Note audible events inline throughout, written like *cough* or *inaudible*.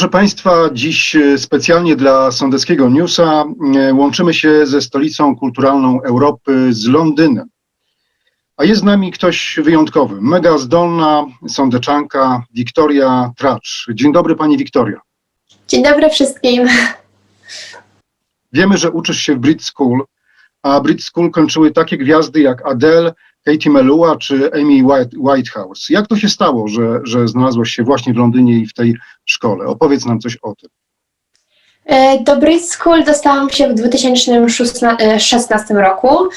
Proszę Państwa, dziś e, specjalnie dla Sądeckiego Newsa e, łączymy się ze stolicą kulturalną Europy, z Londynem. A jest z nami ktoś wyjątkowy, mega zdolna sądeczanka Wiktoria Tracz. Dzień dobry Pani Wiktoria. Dzień dobry wszystkim. Wiemy, że uczysz się w Brit School, a Brit School kończyły takie gwiazdy jak Adele, Katie Melua czy Amy White, Whitehouse. Jak to się stało, że, że znalazłaś się właśnie w Londynie i w tej szkole? Opowiedz nam coś o tym. E, Do Brit School dostałam się w 2016 roku,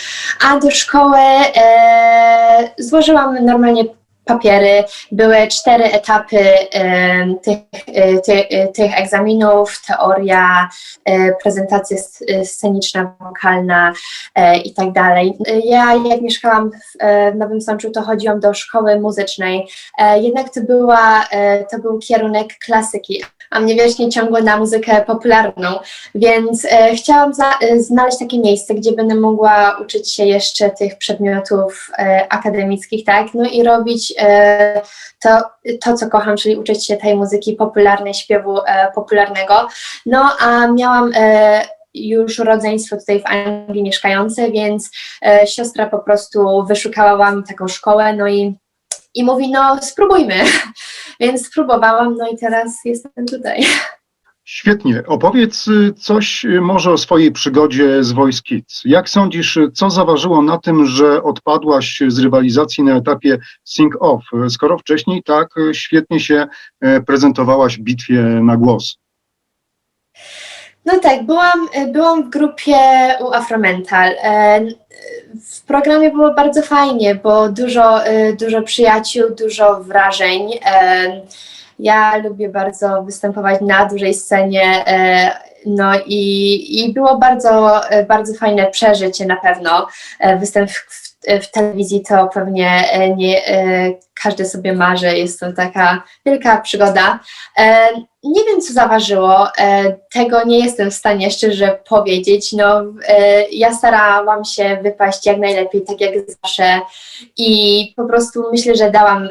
a do szkoły e, złożyłam normalnie papiery. Były cztery etapy tych, e, e, tych egzaminów, teoria, e, prezentacja sceniczna, wokalna i tak dalej. Ja jak mieszkałam w, Nowym Sączu, to chodziłam do szkoły muzycznej, jednak to, była, to był kierunek klasyki, a mnie wiecznie ciągło na muzykę popularną, więc chciałam e, znaleźć takie miejsce, gdzie będę mogła uczyć się jeszcze tych przedmiotów akademickich, tak, no i robić e, to, to, co kocham, czyli uczyć się tej muzyki popularnej, śpiewu e, popularnego, no a miałam e, już rodzeństwo tutaj w Anglii mieszkające, więc siostra po prostu wyszukała mi taką szkołę, no i, i mówi, no spróbujmy. *laughs* Więc spróbowałam, no i teraz jestem tutaj. Świetnie. Opowiedz y, coś y, może o swojej przygodzie z Voice Kids. Jak sądzisz, y, co zaważyło na tym, że odpadłaś z rywalizacji na etapie Sing Off, skoro wcześniej tak świetnie się y, prezentowałaś w bitwie na głos? No tak, byłam, byłam w grupie u Afromental. E, W programie było bardzo fajnie, bo dużo, e, dużo przyjaciół, dużo wrażeń. Ja lubię bardzo występować na dużej scenie. e, No i, i było bardzo, e, bardzo fajne przeżycie na pewno. E, Występ w, w, telewizji to pewnie nie, każdy sobie marzy. Jest to taka wielka przygoda. Nie wiem, co zaważyło. Tego nie jestem w stanie szczerze powiedzieć. No, ja starałam się wypaść jak najlepiej, tak jak zawsze. I po prostu myślę, że dałam,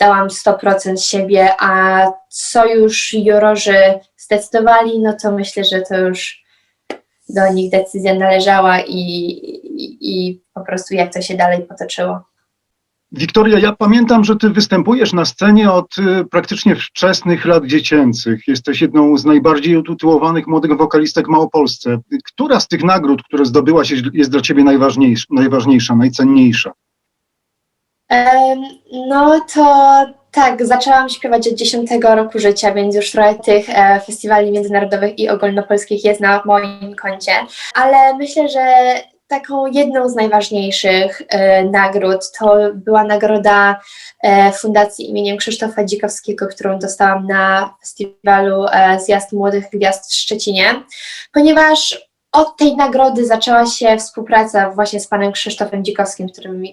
dałam 100% siebie, a co już jurorzy zdecydowali, no to myślę, że to już do nich decyzja należała i, i, i po prostu jak to się dalej potoczyło. Wiktoria, ja pamiętam, że ty występujesz na scenie od y, praktycznie wczesnych lat dziecięcych. Jesteś jedną z najbardziej utytułowanych młodych wokalistek w Małopolsce. Która z tych nagród, które zdobyłaś, jest- dla ciebie najważniejsza, najważniejsza najcenniejsza? No to tak, zaczęłam śpiewać od 10 roku życia, więc już trochę tych e, festiwali międzynarodowych i ogólnopolskich jest na moim koncie, ale myślę, że taką jedną z najważniejszych e, nagród to była nagroda e, Fundacji imieniem Krzysztofa Dzikowskiego, którą dostałam na festiwalu Zjazd Młodych Gwiazd w Szczecinie, ponieważ od tej nagrody zaczęła się współpraca właśnie z panem Krzysztofem Dzikowskim, który,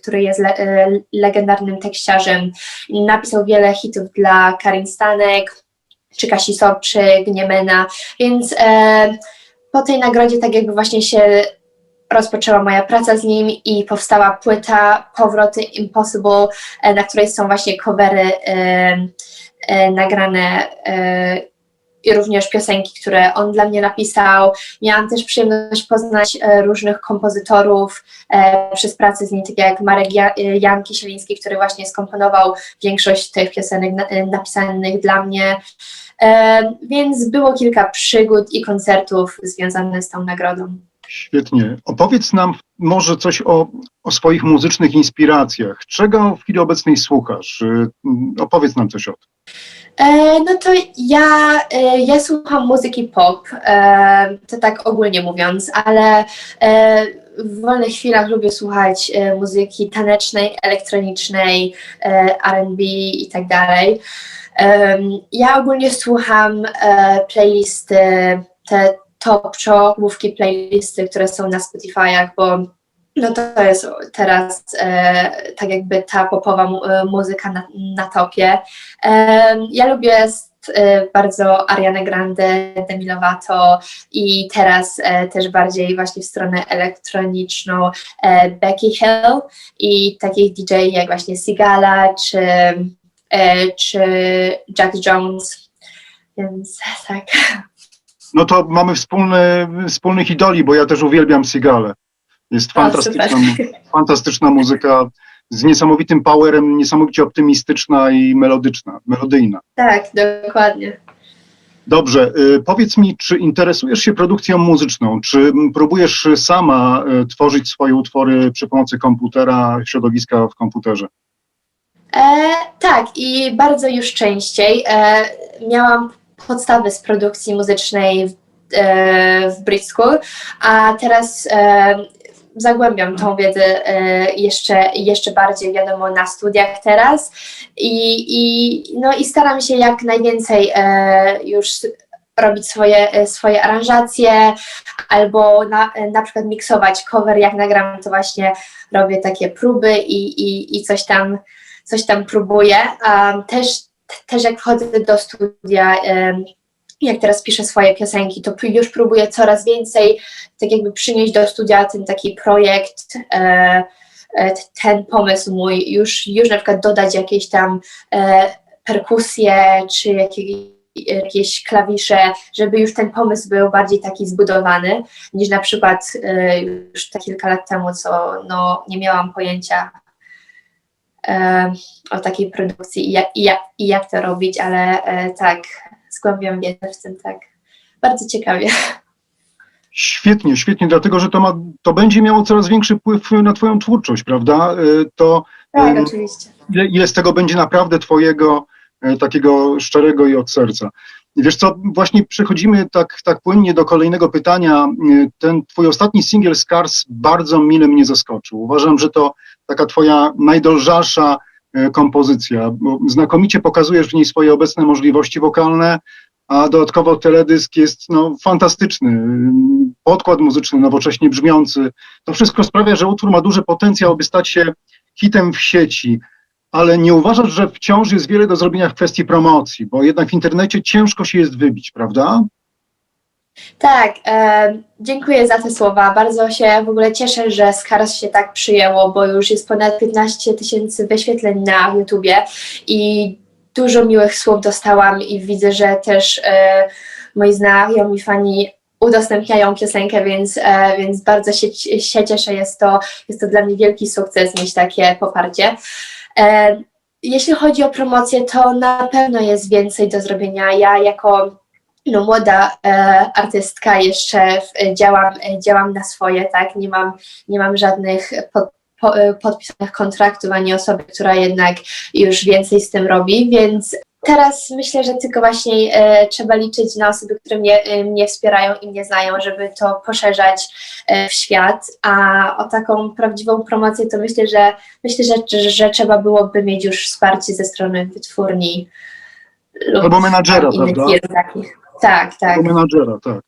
który jest le, e, legendarnym tekściarzem. Napisał wiele hitów dla Karin Stanek, czy Kasi Sobczyk, Niemena, więc e, po tej nagrodzie tak jakby właśnie się rozpoczęła moja praca z nim i powstała płyta Powroty Impossible, e, na której są właśnie covery e, e, nagrane e, i również piosenki, które on dla mnie napisał. Miałam też przyjemność poznać e, różnych kompozytorów e, przez pracę z nim, tak jak Marek e, Jan Kisieliński, który właśnie skomponował większość tych piosenek na, napisanych dla mnie. Więc było kilka przygód i koncertów związanych z tą nagrodą. Świetnie. Opowiedz nam może coś o, o swoich muzycznych inspiracjach. Czego w chwili obecnej słuchasz? Y, Opowiedz nam coś o tym. E, no to ja, e, ja słucham muzyki pop, e, to tak ogólnie mówiąc, ale w wolnych chwilach lubię słuchać muzyki tanecznej, elektronicznej, R&B i tak dalej. Ja ogólnie słucham playlisty, te top czołówki playlisty, które są na Spotify'ach, bo no to jest teraz e, tak jakby ta popowa mu- e, muzyka na, na topie. Em, Ja lubię e, bardzo Ariana Grande, Demi Lovato i teraz e, też bardziej właśnie w stronę elektroniczną e, Becky Hill i takich DJ jak właśnie Sigala czy e, czy Jack Jones, więc *laughs* tak. No to mamy wspólny, wspólnych idoli, bo ja też uwielbiam Sigale. Jest O, fantastyczna, super. fantastyczna muzyka z niesamowitym powerem, niesamowicie optymistyczna i melodyczna, melodyjna. Tak, dokładnie. Dobrze, y, powiedz mi, czy interesujesz się produkcją muzyczną? Czy próbujesz sama y, tworzyć swoje utwory przy pomocy komputera, środowiska w komputerze? E, tak, i bardzo już częściej. E, miałam podstawy z produkcji muzycznej w, e, w School, a teraz e, zagłębiam tą wiedzę e, jeszcze, jeszcze bardziej, wiadomo, na studiach teraz i, i, no, i staram się jak najwięcej e, już robić swoje, e, swoje aranżacje albo na, na przykład miksować cover, jak nagram, to właśnie robię takie próby i, i, i coś tam coś tam próbuję. Um, też, też jak wchodzę do studia, jak teraz piszę swoje piosenki, to już próbuję coraz więcej tak jakby przynieść do studia ten taki projekt, e, e, ten pomysł mój, już, już na przykład dodać jakieś tam e, perkusje czy jakieś jakieś klawisze, żeby już ten pomysł był bardziej taki zbudowany, niż na przykład już te kilka lat temu, co no, nie miałam pojęcia o takiej produkcji i jak, i, jak, i jak to robić, ale e, tak, zgłębiam wiedzę w tym, tak. Bardzo ciekawie. Świetnie, świetnie, dlatego że to, ma, to będzie miało coraz większy wpływ na Twoją twórczość, prawda? Y, To Tak, Ym, oczywiście. ile, ile z tego będzie naprawdę Twojego e, takiego szczerego i od serca. Wiesz co, właśnie przechodzimy tak, tak płynnie do kolejnego pytania. Ten Twój ostatni singiel Scars bardzo mile mnie zaskoczył. Uważam, że to taka Twoja najdolżalsza e, kompozycja, znakomicie pokazujesz w niej swoje obecne możliwości wokalne, a dodatkowo teledysk jest no, fantastyczny. Podkład muzyczny, nowocześnie brzmiący. To wszystko sprawia, że utwór ma duży potencjał, by stać się hitem w sieci. Ale nie uważasz, że wciąż jest wiele do zrobienia w kwestii promocji, bo jednak w internecie ciężko się jest wybić, prawda? Tak, e, dziękuję za te słowa. Bardzo się w ogóle cieszę, że Scars się tak przyjęło, bo już jest ponad 15 tysięcy wyświetleń na YouTubie i dużo miłych słów dostałam i widzę, że też e, moi znajomi fani udostępniają piosenkę, więc, e, więc bardzo się, się cieszę. Jest to, jest to dla mnie wielki sukces mieć takie poparcie. E, jeśli chodzi o promocję, to na pewno jest więcej do zrobienia. Ja jako no, młoda e, artystka jeszcze w, działam, działam na swoje, tak, nie mam, nie mam żadnych pod, po, e, podpisanych kontraktów ani osoby, która jednak już więcej z tym robi, więc teraz myślę, że tylko właśnie e, trzeba liczyć na osoby, które mnie, e, mnie wspierają i mnie znają, żeby to poszerzać e, w świat, a o taką prawdziwą promocję to myślę, że myślę, że, że, że trzeba byłoby mieć już wsparcie ze strony wytwórni lub Albo menadżera, prawda? takich. Tak, tak. Albo menadżera, tak.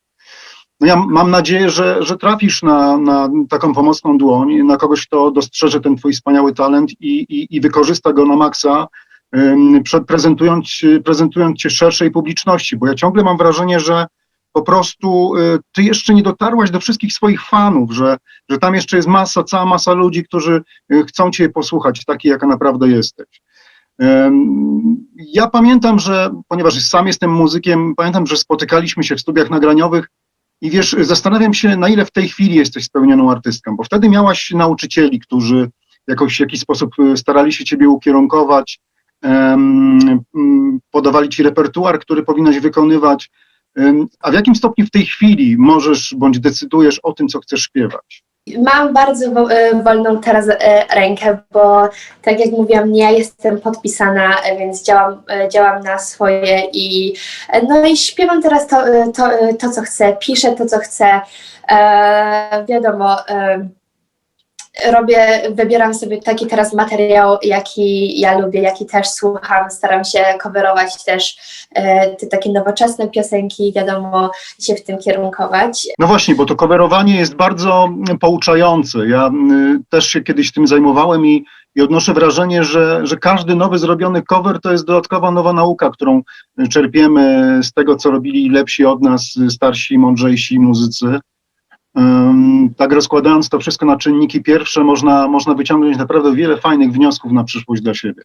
No ja mam nadzieję, że, że trafisz na, na taką pomocną dłoń, na kogoś, kto dostrzeże ten twój wspaniały talent i, i, i wykorzysta go na maksa, prezentując, prezentując cię szerszej publiczności, bo ja ciągle mam wrażenie, że po prostu y, ty jeszcze nie dotarłaś do wszystkich swoich fanów, że, że tam jeszcze jest masa, cała masa ludzi, którzy y, chcą cię posłuchać, taki jaka naprawdę jesteś. Ja pamiętam, że ponieważ sam jestem muzykiem, pamiętam, że spotykaliśmy się w studiach nagraniowych i wiesz, zastanawiam się, na ile w tej chwili jesteś spełnioną artystką, bo wtedy miałaś nauczycieli, którzy jakoś w jakiś sposób y, starali się ciebie ukierunkować, podawali ci repertuar, który powinnaś wykonywać. A w jakim stopniu w tej chwili możesz bądź decydujesz o tym, co chcesz śpiewać? Mam bardzo e, wolną teraz e, rękę, bo tak jak mówiłam, nie jestem podpisana, więc działam, e, działam na swoje i no i śpiewam teraz to, to, to co chcę, piszę to, co chcę. Wiadomo, robię, wybieram sobie taki teraz materiał, jaki ja lubię, jaki też słucham, staram się coverować też e, te takie nowoczesne piosenki, wiadomo, się w tym kierunkować. No właśnie, bo to coverowanie jest bardzo pouczające. Ja też się kiedyś tym zajmowałem i, i odnoszę wrażenie, że, że każdy nowy zrobiony cover to jest dodatkowa nowa nauka, którą czerpiemy z tego, co robili lepsi od nas, starsi, mądrzejsi muzycy. Tak rozkładając to wszystko na czynniki pierwsze, można, można wyciągnąć naprawdę wiele fajnych wniosków na przyszłość dla siebie.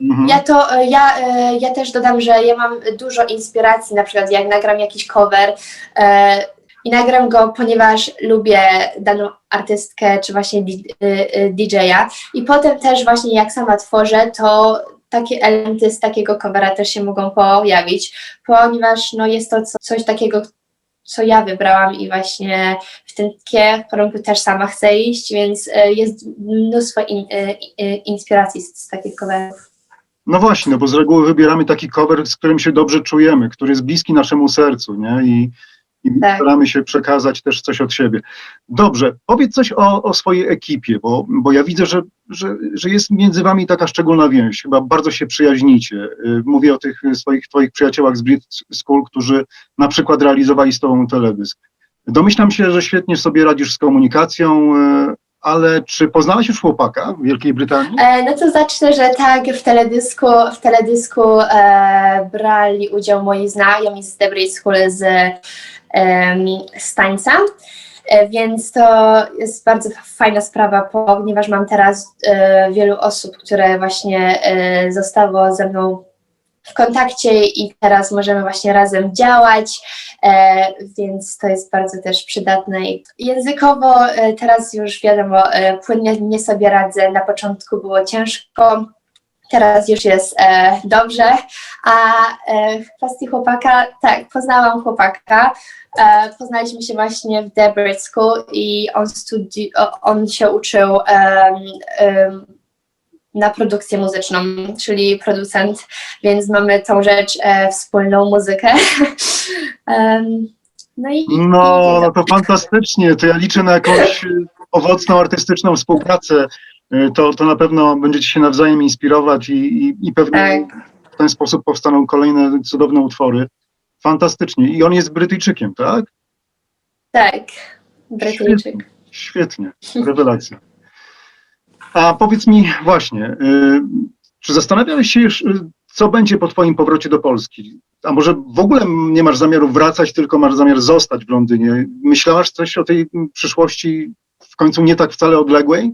Mhm. Ja to, e, ja, e, ja też dodam, że ja mam dużo inspiracji, na przykład jak nagram jakiś cover e, i nagram go, ponieważ lubię daną artystkę, czy właśnie DJ-a i potem też właśnie jak sama tworzę, to takie elementy z takiego covera też się mogą pojawić, ponieważ no, jest to co, coś takiego, co ja wybrałam i właśnie w tym kierunku też sama chcę iść, więc e, jest mnóstwo in, e, e, inspiracji z, takich coverów. No właśnie, no bo z reguły wybieramy taki cover, z którym się dobrze czujemy, który jest bliski naszemu sercu, nie? I, i Tak. staramy się przekazać też coś od siebie. Dobrze, powiedz coś o, o swojej ekipie, bo, bo ja widzę, że, że, że jest między wami taka szczególna więź, chyba bardzo się przyjaźnicie. Y, Mówię o tych swoich twoich przyjaciołach z Brit School, którzy na przykład realizowali z tobą teledysk. Domyślam się, że świetnie sobie radzisz z komunikacją, y, ale czy poznałaś już chłopaka w Wielkiej Brytanii? E, no to zacznę, że tak, w teledysku, w teledysku e, brali udział moi znajomi z Debris School z Stańca, e, więc to jest bardzo fajna sprawa, ponieważ mam teraz e, wielu osób, które właśnie e, zostało ze mną w kontakcie i teraz możemy właśnie razem działać, e, więc to jest bardzo też przydatne. Językowo e, teraz już wiadomo, e, płynnie sobie radzę. Na początku było ciężko, teraz już jest e, dobrze. A e, w kwestii chłopaka, tak, poznałam chłopaka. E, poznaliśmy się właśnie w School i on, studi- on się uczył em, em, na produkcję muzyczną, czyli producent, więc mamy tą rzecz e, wspólną muzykę. *laughs* No i, No, no to fantastycznie. To ja liczę na jakąś y, owocną, artystyczną współpracę. Y, To, to na pewno będziecie się nawzajem inspirować i, i, i pewnie Tak. w ten sposób powstaną kolejne cudowne utwory. Fantastycznie. I on jest Brytyjczykiem, tak? tak, Brytyjczyk. Świetnie. Rewelacja. A powiedz mi właśnie, y, czy zastanawiałeś się już, y, co będzie po twoim powrocie do Polski? A może w ogóle nie masz zamiaru wracać, tylko masz zamiar zostać w Londynie? Myślałaś coś o tej przyszłości w końcu nie tak wcale odległej?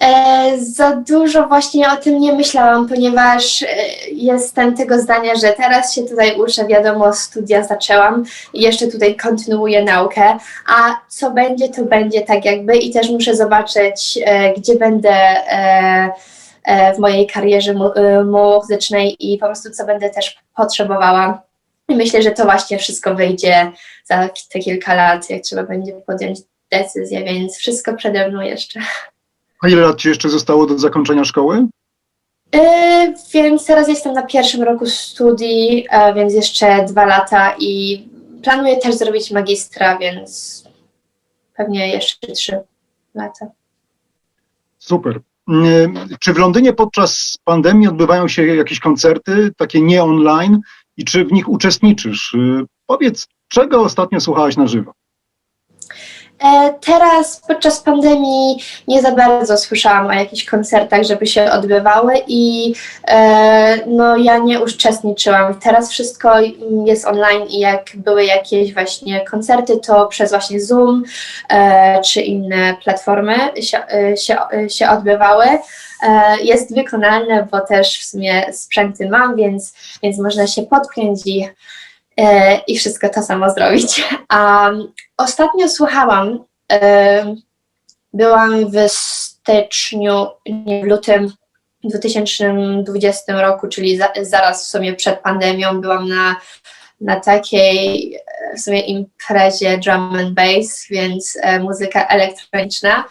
E, za dużo właśnie o tym nie myślałam, ponieważ e, jestem tego zdania, że teraz się tutaj uczę, wiadomo, studia zaczęłam i jeszcze tutaj kontynuuję naukę, a co będzie, to będzie tak jakby i też muszę zobaczyć, e, gdzie będę e, e, w mojej karierze mu, e, muzycznej i po prostu co będę też potrzebowała. I myślę, że to właśnie wszystko wyjdzie za te kilka lat, jak trzeba będzie podjąć decyzję, więc wszystko przede mną jeszcze. A ile lat ci jeszcze zostało do zakończenia szkoły? Yy, więc teraz jestem na pierwszym roku studii, e, więc jeszcze dwa lata i planuję też zrobić magistra, więc pewnie jeszcze trzy lata. Super. Y, Czy w Londynie podczas pandemii odbywają się jakieś koncerty, takie nie online, i czy w nich uczestniczysz? Y, Powiedz, czego ostatnio słuchałaś na żywo? E, teraz podczas pandemii nie za bardzo słyszałam o jakichś koncertach, żeby się odbywały i e, no ja nie uczestniczyłam. Teraz wszystko jest online i jak były jakieś właśnie koncerty, to przez właśnie Zoom e, czy inne platformy się, się, się odbywały. Jest wykonalne, bo też w sumie sprzęty mam, więc, więc można się podpiąć i, i wszystko to samo zrobić. *laughs* A Ostatnio słuchałam, e, byłam w styczniu, nie, w lutym 2020 roku, czyli za, zaraz w sumie przed pandemią, byłam na, na takiej e, w sumie imprezie drum and bass, więc e, muzyka elektroniczna.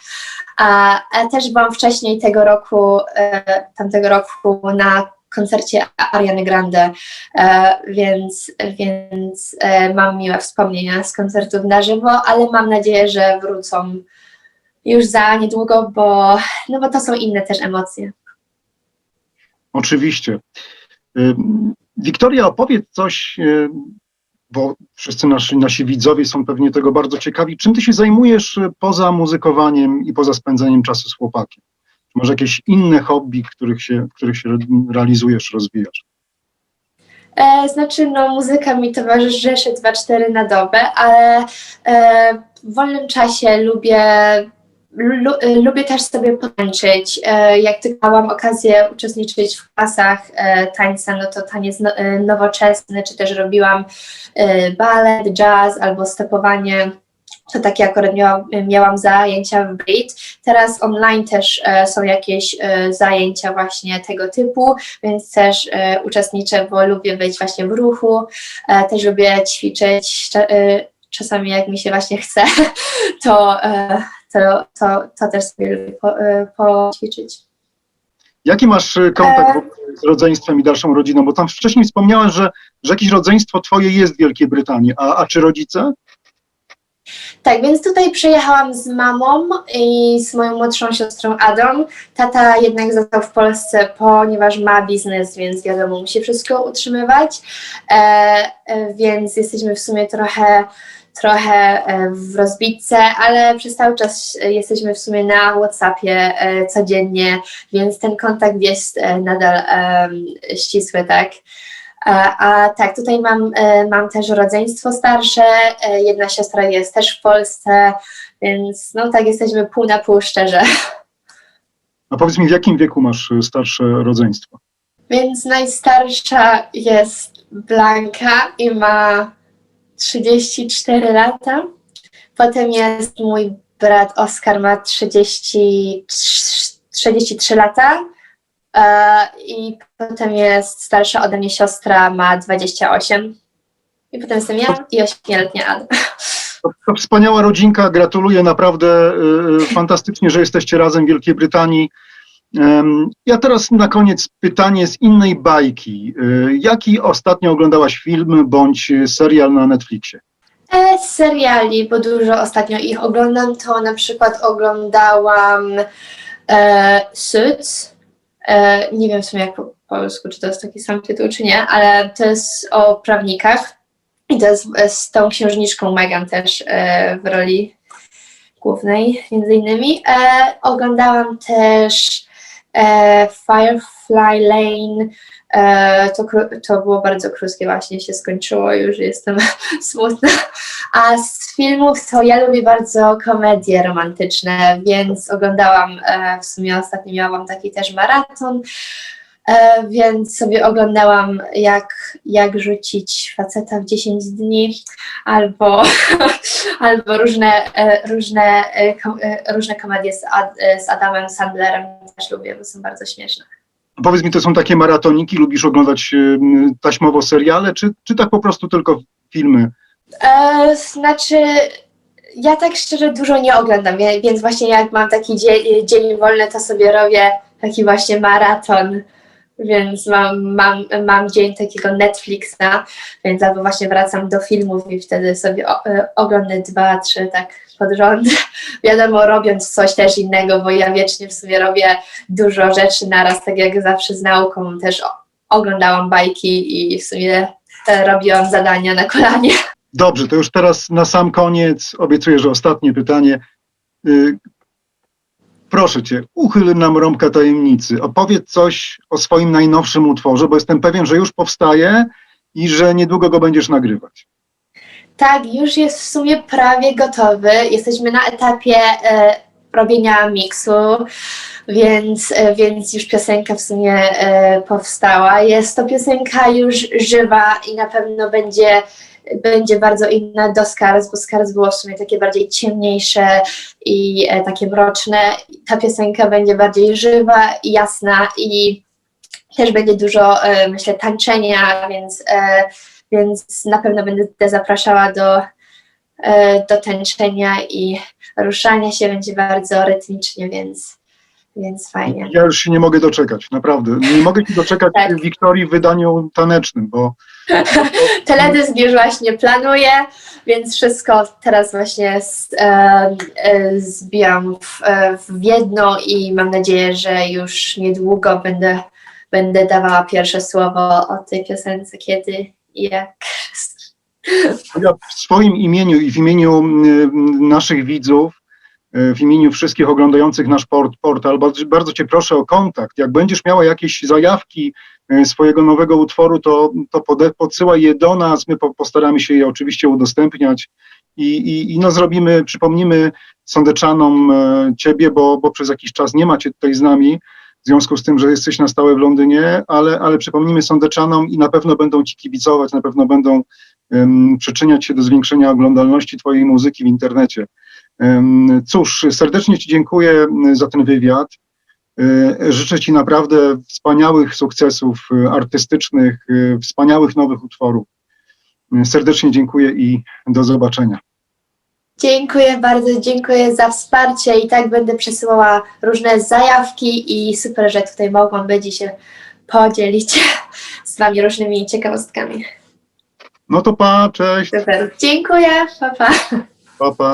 A, a też byłam wcześniej tego roku, e, tamtego roku na koncercie Ariany Grande, e, więc, więc e, mam miłe wspomnienia z koncertów na żywo, ale mam nadzieję, że wrócą już za niedługo, bo, no bo to są inne też emocje. Oczywiście. Y, Wiktoria, opowiedz coś, bo wszyscy nasi, nasi widzowie są pewnie tego bardzo ciekawi. Czym ty się zajmujesz poza muzykowaniem i poza spędzeniem czasu z chłopakiem? Może jakieś inne hobby, których się, których się re- realizujesz, rozwijasz? E, znaczy, no muzyka mi towarzyszy 2-4 na dobę, ale e, w wolnym czasie lubię lu- y, lubię też sobie potańczyć. E, Jak tylko miałam okazję uczestniczyć w klasach e, tańca, no to taniec no, e, nowoczesny, czy też robiłam e, balet, jazz albo stepowanie. To takie akurat miałam, miałam zajęcia w Brit. Teraz online też e, są jakieś e, zajęcia właśnie tego typu, więc też e, uczestniczę, bo lubię być właśnie w ruchu. E, też lubię ćwiczyć. E, czasami jak mi się właśnie chce, *laughs* to, e, to, to, to też sobie lubię po, poćwiczyć. Jaki masz kontakt z rodzeństwem i dalszą rodziną? Bo tam wcześniej wspomniałaś, że, że jakieś rodzeństwo twoje jest w Wielkiej Brytanii, a, a czy rodzice? Tak, więc tutaj przyjechałam z mamą i z moją młodszą siostrą Adą. Tata jednak został w Polsce, ponieważ ma biznes, więc wiadomo, musi wszystko utrzymywać. E, e, więc jesteśmy w sumie trochę, trochę e, w rozbitce, ale przez cały czas jesteśmy w sumie na WhatsAppie e, codziennie, więc ten kontakt jest nadal ścisły, tak. A, a tak, tutaj mam, e, mam też rodzeństwo starsze, e, jedna siostra jest też w Polsce, więc no tak jesteśmy pół na pół szczerze. A powiedz mi, w jakim wieku masz starsze rodzeństwo? Więc najstarsza jest Blanka i ma 34 lata. Potem jest mój brat Oskar, ma 30, 33 lata. E, I potem jest starsza ode mnie siostra, ma 28. I potem jestem ja i 8-letnia Ada. To, wspaniała rodzinka, gratuluję naprawdę y, fantastycznie, że jesteście razem w Wielkiej Brytanii. Ja teraz na koniec pytanie z innej bajki. Y, Jaki ostatnio oglądałaś film bądź y, serial na Netflixie? E, seriali, bo dużo ostatnio ich oglądam, to na przykład oglądałam e, Suits. E, nie wiem w sumie jak po polsku, czy to jest taki sam tytuł, czy nie, ale to jest o prawnikach i to jest e, z tą księżniczką Megan też e, w roli głównej, między innymi. Oglądałam też Firefly Lane. E, to, to było bardzo krótkie, właśnie się skończyło, już jestem *laughs* smutna. A z filmów to ja lubię bardzo komedie romantyczne, więc oglądałam, e, w sumie ostatnio miałam taki też maraton, e, więc sobie oglądałam jak, jak rzucić faceta w 10 dni, albo, *laughs* albo różne, różne, różne komedie z, Ad, z Adamem Sandlerem też lubię, bo są bardzo śmieszne. Powiedz mi, to są takie maratoniki, lubisz oglądać y, taśmowo seriale, czy, czy tak po prostu tylko filmy? E, znaczy, ja tak szczerze dużo nie oglądam, więc właśnie jak mam taki dzień wolny, to sobie robię taki właśnie maraton, więc mam, mam, mam dzień takiego Netflixa, więc albo właśnie wracam do filmów i wtedy sobie o, e, oglądam dwa, trzy tak pod rząd. *laughs* Wiadomo, robiąc coś też innego, bo ja wiecznie w sumie robię dużo rzeczy naraz, tak jak zawsze z nauką też oglądałam bajki i w sumie robiłam zadania na kolanie. Dobrze, to już teraz na sam koniec obiecuję, że ostatnie pytanie. Proszę cię, uchyl nam rąbka tajemnicy. Opowiedz coś o swoim najnowszym utworze, bo jestem pewien, że już powstaje i że niedługo go będziesz nagrywać. Tak, już jest w sumie prawie gotowy. Jesteśmy na etapie e, robienia miksu, więc, e, więc już piosenka w sumie e, powstała. Jest to piosenka już żywa i na pewno będzie, będzie bardzo inna do Scars, bo Scars było w sumie takie bardziej ciemniejsze i e, takie mroczne. Ta piosenka będzie bardziej żywa i jasna i też będzie dużo, e, myślę, tańczenia, więc e, więc na pewno będę zapraszała do, e, do tańczenia i ruszania się będzie bardzo rytmicznie, więc, więc fajnie. Ja już się nie mogę doczekać, naprawdę. Nie mogę się doczekać Tak. Wiktorii w wydaniu tanecznym, bo *laughs* Teledysk już właśnie planuję, więc wszystko teraz właśnie z, e, e, zbijam w, e, w jedno i mam nadzieję, że już niedługo będę, będę dawała pierwsze słowo o tej piosence, kiedy i jak. ja w swoim imieniu i w imieniu mm, naszych widzów, w imieniu wszystkich oglądających nasz port, portal, bardzo, bardzo Cię proszę o kontakt. Jak będziesz miała jakieś zajawki y, swojego nowego utworu, to, to podsyłaj je do nas. My po, postaramy się je oczywiście udostępniać i, i, i no zrobimy, przypomnimy sądeczanom e, ciebie, bo, bo przez jakiś czas nie macie tutaj z nami, w związku z tym, że jesteś na stałe w Londynie, ale, ale przypomnimy sądeczanom i na pewno będą ci kibicować, na pewno będą em, przyczyniać się do zwiększenia oglądalności twojej muzyki w internecie. Cóż, serdecznie Ci dziękuję m, za ten wywiad. E, Życzę Ci naprawdę wspaniałych sukcesów e, artystycznych, e, wspaniałych nowych utworów. Serdecznie dziękuję i do zobaczenia. Dziękuję bardzo, dziękuję za wsparcie i tak będę przesyłała różne zajawki i super, że tutaj mogłam i się podzielić *laughs* z Wami różnymi ciekawostkami. No to pa, cześć, Super, dziękuję, pa pa. pa, pa.